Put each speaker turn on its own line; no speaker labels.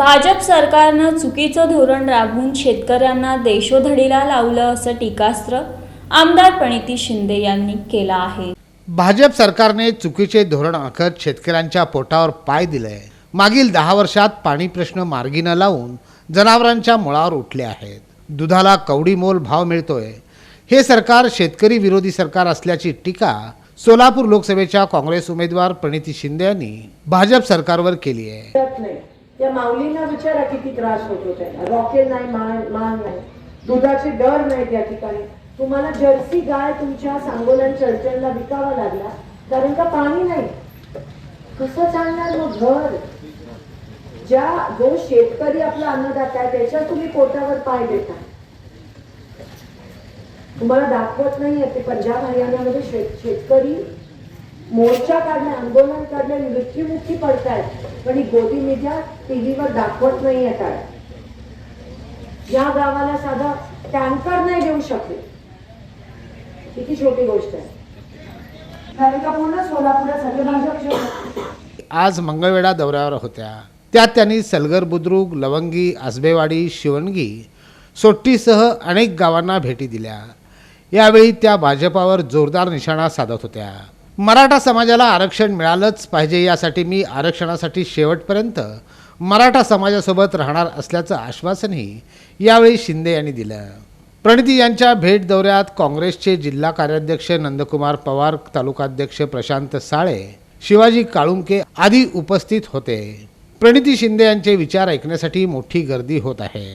भाजप सरकारनं चुकीचं धोरण राबवून शेतकऱ्यांना देशोधडीला लावलं असं टीकास्त्र आमदार प्रणिती शिंदे यांनी केलं आहे.
भाजप सरकारने चुकीचे धोरण आखत शेतकऱ्यांच्या पोटावर पाय दिले मागील दहा वर्षात पाणी प्रश्न मार्गी न लावून जनावरांच्या मुळावर उठले आहेत. दुधाला कवडी मोल भाव मिळतोय. हे सरकार शेतकरी विरोधी सरकार असल्याची टीका सोलापूर लोकसभेच्या काँग्रेस उमेदवार प्रणिती शिंदे यांनी भाजप सरकारवर केली आहे.
त्या माऊलींना विचारा किती त्रास होतो त्यांना रॉकेल नाही मान मान नाही. दुधाचे दर नाही त्या ठिकाणी. तुम्हाला जर्सी गाय तुमच्या सांगोलन चर्चनला विकावा लागला कारण का पाणी नाही? कसं चालणार मग घर? ज्या जो शेतकरी आपला अन्नदाता आहे त्याच्या तुम्ही पोटावर पाय देता. तुम्हाला दाखवत नाहीये ते पंजाब हरियाणामध्ये शेत शेतकरी मोर्चा काढणे आंदोलन काढणे मृत्युमुखी पडतायत. पण ही गोदी मीडिया टीव्हीवर दाखवत नाहीये काय या गावाला साधा टँकर नाही देऊ शकले. किती छोटी गोष्ट आहे.
आज मंगळवेढा दौऱ्यावर होत्या. त्यात त्यांनी सलगर बुद्रुक लवंगी आसबेवाडी शिवणगी सोट्टीसह अनेक गावांना भेटी दिल्या. यावेळी त्या भाजपावर जोरदार निशाणा साधत होत्या. मराठा समाजाला आरक्षण मिळालंच पाहिजे यासाठी मी आरक्षणासाठी शेवटपर्यंत मराठा समाजासोबत राहणार असल्याचं आश्वासनही यावेळी शिंदे यांनी दिलं. प्रणिती यांच्या भेट दौऱ्यात काँग्रेसचे जिल्हा कार्याध्यक्ष नंदकुमार पवार तालुकाध्यक्ष प्रशांत साळे शिवाजी काळुंके आदी उपस्थित होते. प्रणिती शिंदे यांचे विचार ऐकण्यासाठी मोठी गर्दी होत आहे.